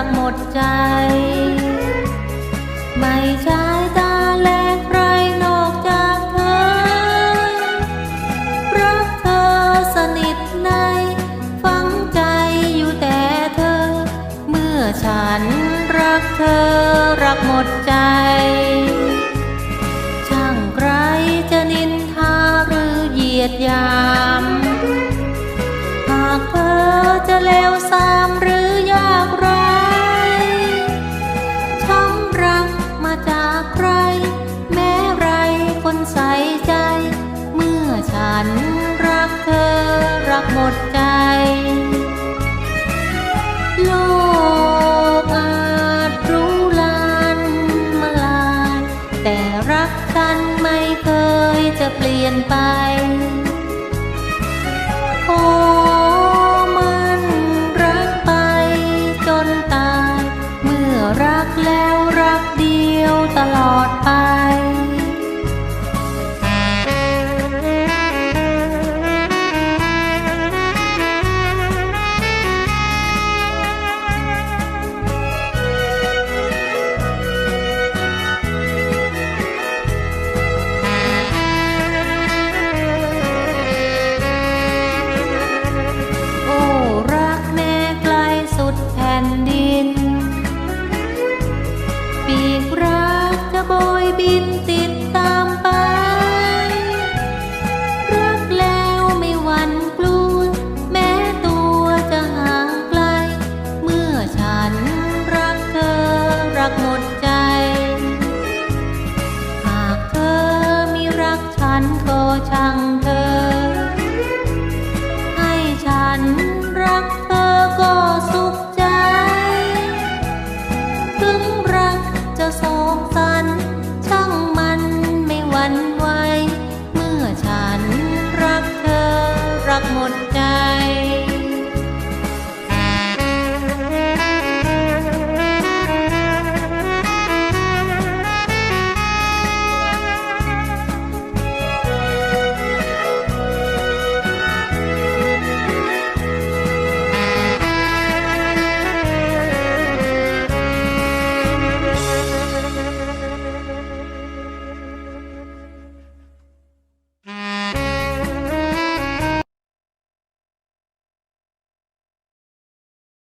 างหมดใจ ไม่ใช่ตาแลใครนอกจากเธอ รักเธอสนิทใน ฝังใจอยู่แต่เธอ เมื่อฉันรักเธอรักหมดใจ ช่างใครจะนินทาหรือเหยียดยาม หากเธอจะเลว ฉันรักเธอรักหมดใจ ติดตามไป รักแล้วไม่หวั่นกลัว แม้ตัวจะห่างไกล เมื่อฉันรักเธอรักหมดใจ หากเธอม่รักฉันก็ช่าง หมดใจ